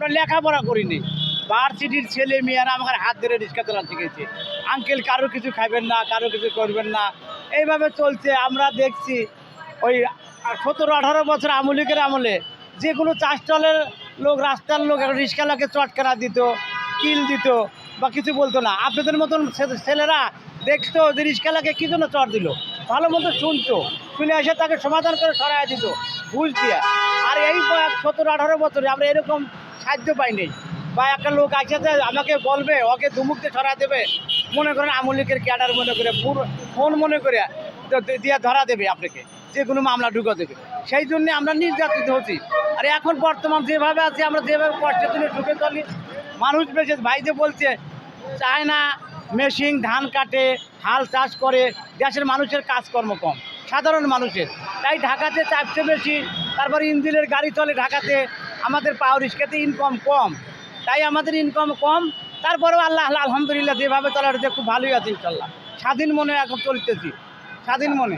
আমরা লেখাপড়া করিনি। ভার্সিটির ছেলে মেয়েরা আমাকে হাত ধরে রিক্সা চালা শিখেছে আঙ্কেল, কারও কিছু খাবেন না, কারও কিছু করবেন না। এইভাবে চলছে, আমরা দেখছি ওই সতেরো, আঠারো বছর আমলিকের আমলে যে কোনো চাষ চলের লোক, রাস্তার লোক, একটা রিক্সাওয়ালাকে চটকানা দিত, কিল দিত বা কিছু বলতো না। আপনাদের মতন ছেলেরা দেখতো যে রিক্সাওয়ালাকে কী জন্য চট দিল? ভালো মতো শুনতো, শুনে এসে তাকে সমাধান করে সরাই দিত। বুঝ আর এই সতেরো, আঠারো বছরে আমরা এরকম সাহায্য পাইনি বা একটা লোক আছে যে আমাকে বলবে, ওকে ধুমুকতে ছড়া দেবে। মনে করেন আমলিকের ক্যাডার মনে করে, পুরো, ফোন মনে করে দিয়ে ধরা দেবে আপনাকে, যে কোনো মামলা ঢুকা দেবে। সেই জন্য আমরা নির্যাতিত হচ্ছি। আর এখন বর্তমান যেভাবে আছে, আমরা যেভাবে কষ্টে তুলে ঢুকে চলি, মানুষ বেশি ভাই যে বলছে, চায় না মেশিন ধান কাটে, হাল চাষ করে, দেশের মানুষের কাজকর্ম কম, সাধারণ মানুষের। তাই ঢাকাতে চাপছে বেশি, তারপর ইঞ্জিনের গাড়ি চলে ঢাকাতে আমাদের পাওয়ার রিস্কাতে ইনকাম কম। তাই আমাদের ইনকাম কম। তারপরেও আল্লাহ আল্লাহ আলহামদুলিল্লাহ যেভাবে চলার যে খুব ভালোই আছে ইনশাল্লাহ স্বাধীন মনে এখন চলতেছি। স্বাধীন মনে।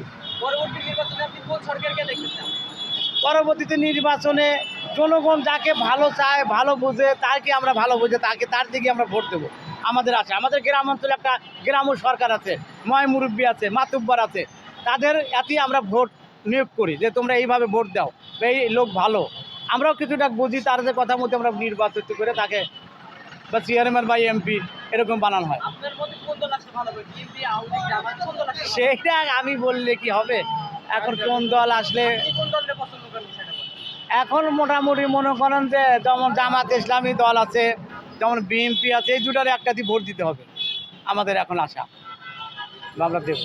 পরবর্তীতে নির্বাচনে জনগণ যাকে ভালো চায় ভালো বুঝে তাকে আমরা ভালো বুঝে তাকে তার দিকে আমরা ভোট দেবো। আমাদের আছে। আমাদের গ্রাম অঞ্চলে একটা গ্রাম সরকার আছে। ময় মুরব্বী আছে মাতুব্বার আছে। তাদের এতেই আমরা ভোট নিয়োগ করি যে তোমরা এইভাবে ভোট দাও। এই লোক ভালো। আমরাও কিছুটা বুঝি তার যে কথা মতো আমরা নির্বাচিত করে তাকে বা চেয়ারম্যান বা এমপি এরকম বানানো হয়? সেটা আমি বললে কি হবে? এখন কোন দল আসলে। এখন মোটামুটি মনে করেন যে যেমন জামাত ইসলামী দল আছে যেমন বিএনপি আছে এই দুটার একটা দিয়ে ভোট দিতে হবে। আমাদের এখন আশা। আমরা দেবো